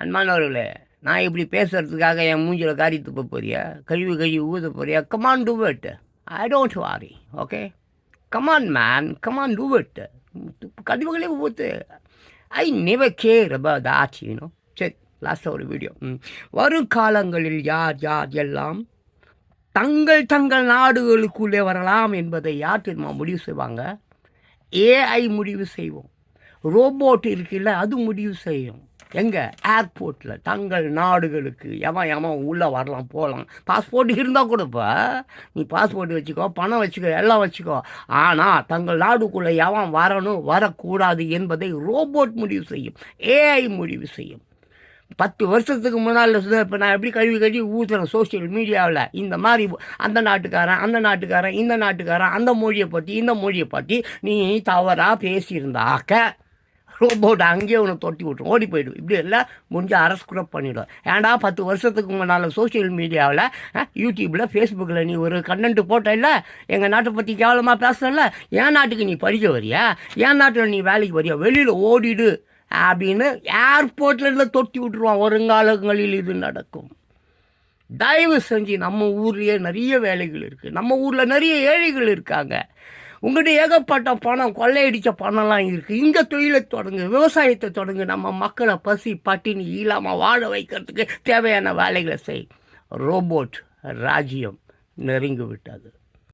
அன்பானவர்களே நான் இப்படி பேசுறதுக்காக என் மூஞ்சில் காரி துப்ப போறியா? கழிவு கழிவு ஊத போறியா? Come on do it I don't worry okay come on man come on do it கழிவுகளே ஊத்து. I never care about that சரி லாஸ்ட்டாக ஒரு வீடியோ வரும் காலங்களில் யார் யார் எல்லாம் தங்கள் தங்கள் நாடுகளுக்குள்ளே வரலாம் என்பதை யார் தெரியுமா முடிவு செய்வாங்க? ஏஐ முடிவு செய்வோம். ரோபோட் இருக்குல்ல அது முடிவு செய்யும். எங்கே ஏர்போர்ட்டில் தங்கள் நாடுகளுக்கு எவன் எவன் உள்ளே வரலாம் போகலாம் பாஸ்போர்ட் இருந்தால் கொடுப்ப நீ பாஸ்போர்ட் வச்சுக்கோ பணம் வச்சுக்கோ எல்லாம் வச்சுக்கோ. ஆனால் தங்கள் நாடுக்குள்ளே எவன் வரணும் வரக்கூடாது என்பதை ரோபோட் முடிவு செய்யும் ஏஐ முடிவு செய்யும். பத்து வருஷத்துக்கு முன்னால் இப்போ நான் எப்படி கழுவி கழுவி ஊற்றுறேன் சோஷியல் மீடியாவில் இந்த மாதிரி அந்த நாட்டுக்காரன் அந்த நாட்டுக்காரன் இந்த நாட்டுக்காரன் அந்த மொழியை பற்றி இந்த மொழியை பற்றி நீ தவறாக பேசியிருந்தாக்க ரோபோட் அங்கேயே உன்னை தொட்டி விட்டுரும். ஓடி போயிடும் இப்படி எல்லாம் முடிஞ்ச அரசு கூட பண்ணிவிடும் ஏன்டா பத்து வருஷத்துக்கு முன்னால் சோஷியல் மீடியாவில் யூடியூப்பில் ஃபேஸ்புக்கில் நீ ஒரு கண்டென்ட் போட்ட இல்லை எங்கள் நாட்டை பற்றி கேவலமாக பேசல என் நாட்டுக்கு நீ படிக்க வரியா? என் நாட்டில் நீ வேலைக்கு வரியா? வெளியில் ஓடிடு. அப்படின்னு ஏர்போர்ட்டில் இருந்து தொட்டி விட்டுருவான். வருங்காலங்களில் இது நடக்கும். தயவு செஞ்சு நம்ம ஊர்லேயே நிறைய வேலைகள் இருக்குது நம்ம ஊரில் நிறைய ஏழைகள் இருக்காங்க. உங்கள்கிட்ட ஏகப்பட்ட பணம் கொள்ளையடித்த பணம்லாம் இருக்குது இங்கே தொழிலை தொடங்கு விவசாயத்தை தொடங்கு. நம்ம மக்களை பசி பட்டினி இல்லாமல் வாழ வைக்கிறதுக்கு தேவையான வேலைகளை செய். ரோபோட் ராஜ்யம் நெருங்கி விட்டது